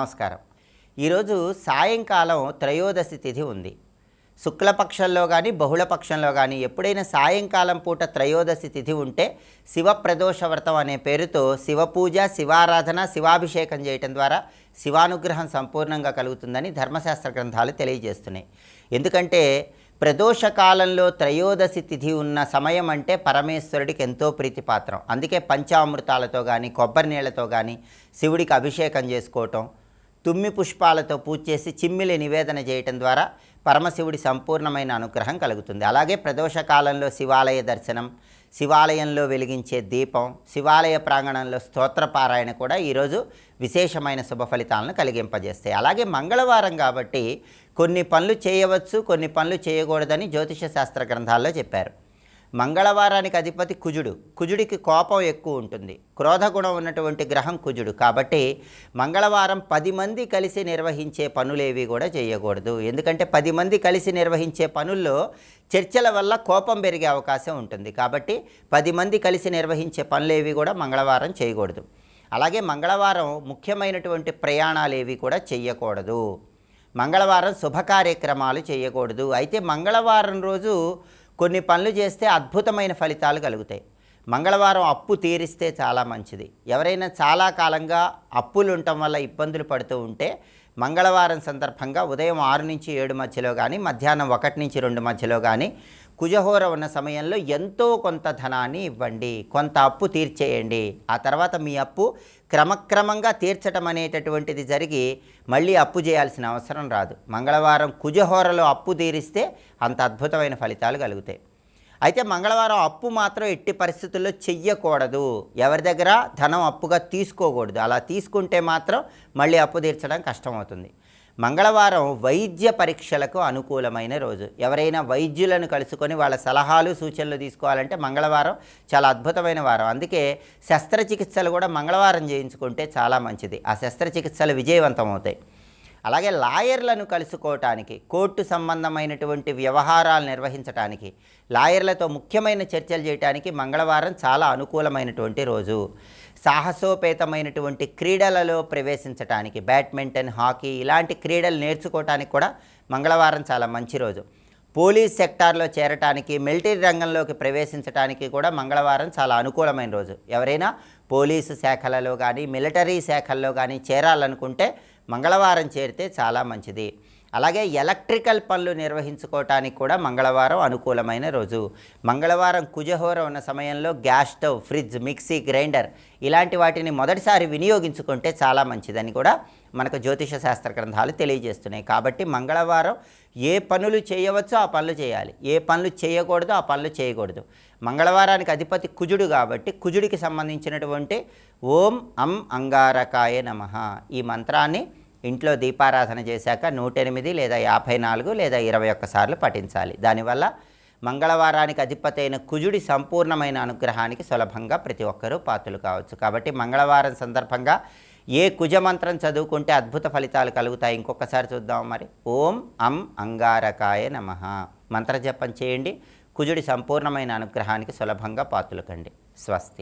నమస్కారం. ఈరోజు సాయంకాలం త్రయోదశి తిథి ఉంది. శుక్లపక్షంలో కానీ బహుళపక్షంలో కానీ ఎప్పుడైనా సాయంకాలం పూట త్రయోదశి తిథి ఉంటే శివ ప్రదోష వ్రతం అనే పేరుతో శివపూజ శివారాధన శివాభిషేకం చేయటం ద్వారా శివానుగ్రహం సంపూర్ణంగా కలుగుతుందని ధర్మశాస్త్ర గ్రంథాలు తెలియజేస్తున్నాయి. ఎందుకంటే ప్రదోష కాలంలో త్రయోదశి తిథి ఉన్న సమయం అంటే పరమేశ్వరుడికి ఎంతో ప్రీతిపాత్రం. అందుకే పంచామృతాలతో కానీ కొబ్బరి నీళ్ళతో కానీ శివుడికి అభిషేకం చేసుకోవటం తుమ్మి పుష్పాలతో పూజ చేసి చిమ్మిలి నివేదన చేయటం ద్వారా పరమశివుడి సంపూర్ణమైన అనుగ్రహం కలుగుతుంది. అలాగే ప్రదోష కాలంలో శివాలయ దర్శనం శివాలయంలో వెలిగించే దీపం శివాలయ ప్రాంగణంలో స్తోత్రపారాయణ కూడా ఈరోజు విశేషమైన శుభ ఫలితాలను కలిగింపజేస్తాయి. అలాగే మంగళవారం కాబట్టి కొన్ని పనులు చేయవచ్చు కొన్ని పనులు చేయకూడదని జ్యోతిష శాస్త్ర గ్రంథాల్లో చెప్పారు. మంగళవారానికి అధిపతి కుజుడు. కుజుడికి కోపం ఎక్కువ ఉంటుంది. క్రోధగుణం ఉన్నటువంటి గ్రహం కుజుడు. కాబట్టి మంగళవారం పది మంది కలిసి నిర్వహించే పనులేవి కూడా చేయకూడదు. ఎందుకంటే పది మంది కలిసి నిర్వహించే పనుల్లో చర్చల వల్ల కోపం పెరిగే అవకాశం ఉంటుంది. కాబట్టి పది మంది కలిసి నిర్వహించే పనులేవి కూడా మంగళవారం చేయకూడదు. అలాగే మంగళవారం ముఖ్యమైనటువంటి ప్రయాణాలు ఏవి కూడా చేయకూడదు మంగళవారం శుభ కార్యక్రమాలు చేయకూడదు. అయితే మంగళవారం రోజు కొన్ని పనులు చేస్తే అద్భుతమైన ఫలితాలు కలుగుతాయి. మంగళవారం అప్పు తీరిస్తే చాలా మంచిది. ఎవరైనా చాలా కాలంగా అప్పులు ఉండటం వల్ల ఇబ్బందులు పడుతూ ఉంటే మంగళవారం సందర్భంగా ఉదయం ఆరు నుంచి ఏడు మధ్యలో కానీ మధ్యాహ్నం ఒకటి నుంచి రెండు మధ్యలో కానీ కుజహోర ఉన్న సమయంలో ఎంతో కొంత ధనాన్ని ఇవ్వండి కొంత అప్పు తీర్చేయండి. ఆ తర్వాత మీ అప్పు క్రమక్రమంగా తీర్చడం అనేటటువంటిది జరిగి మళ్ళీ అప్పు చేయాల్సిన అవసరం రాదు. మంగళవారం కుజహోరలో అప్పు తీరిస్తే అంత అద్భుతమైన ఫలితాలు కలుగుతాయి. అయితే మంగళవారం అప్పు మాత్రం ఎట్టి పరిస్థితుల్లో చెయ్యకూడదు. ఎవరి దగ్గర ధనం అప్పుగా తీసుకోకూడదు. అలా తీసుకుంటే మాత్రం మళ్ళీ అప్పు తీర్చడం కష్టమవుతుంది. మంగళవారం వైద్య పరీక్షలకు అనుకూలమైన రోజు. ఎవరైనా వైద్యులను కలుసుకొని వాళ్ళ సలహాలు సూచనలు తీసుకోవాలంటే మంగళవారం చాలా అద్భుతమైన వారం. అందుకే శస్త్రచికిత్సలు కూడా మంగళవారం చేయించుకుంటే చాలా మంచిది. ఆ శస్త్రచికిత్సలు విజయవంతం అవుతాయి అలాగే లాయర్లను కలుసుకోవటానికి కోర్టు సంబంధమైనటువంటి వ్యవహారాలు నిర్వహించడానికి లాయర్లతో ముఖ్యమైన చర్చలు చేయడానికి మంగళవారం చాలా అనుకూలమైనటువంటి రోజు. సాహసోపేతమైనటువంటి క్రీడలలో ప్రవేశించడానికి బ్యాడ్మింటన్ హాకీ ఇలాంటి క్రీడలు నేర్చుకోవటానికి కూడా మంగళవారం చాలా మంచి రోజు. పోలీస్ సెక్టార్లో చేరటానికి మిలిటరీ రంగంలోకి ప్రవేశించడానికి కూడా మంగళవారం చాలా అనుకూలమైన రోజు. ఎవరైనా పోలీసు శాఖలలో కానీ మిలిటరీ శాఖల్లో కానీ చేరాలనుకుంటే మంగళవారం చేరితే చాలా మంచిది. అలాగే ఎలక్ట్రికల్ పనులు నిర్వహించుకోవటానికి కూడా మంగళవారం అనుకూలమైన రోజు. మంగళవారం కుజహోర ఉన్న సమయంలో gas stove fridge mixie grinder ఇలాంటి వాటిని మొదటిసారి వినియోగించుకుంటే చాలా మంచిదని కూడా మనకు జ్యోతిష శాస్త్ర గ్రంథాలు తెలియజేస్తున్నాయి. కాబట్టి మంగళవారం ఏ పనులు చేయవచ్చో ఆ పనులు చేయాలి. ఏ పనులు చేయకూడదో ఆ పనులు చేయకూడదు. మంగళవారానికి అధిపతి కుజుడు కాబట్టి కుజుడికి సంబంధించినటువంటి ఓం అం అంగారకాయ నమః ఈ మంత్రాన్ని ఇంట్లో దీపారాధన చేశాక నూట ఎనిమిది లేదా యాభై నాలుగు లేదా ఇరవై ఒక్కసార్లు పఠించాలి. దానివల్ల మంగళవారానికి అధిపతి అయిన కుజుడి సంపూర్ణమైన అనుగ్రహానికి సులభంగా ప్రతి ఒక్కరూ పాత్రలు కావచ్చు. కాబట్టి మంగళవారం సందర్భంగా ఏ కుజ మంత్రం చదువుకుంటే అద్భుత ఫలితాలు కలుగుతాయి? ఇంకొకసారి చూద్దాం మరి. ఓం అం అంగారకాయ నమ. మంత్రజపం చేయండి. కుజుడి సంపూర్ణమైన అనుగ్రహానికి సులభంగా పాతులకండి స్వస్తి.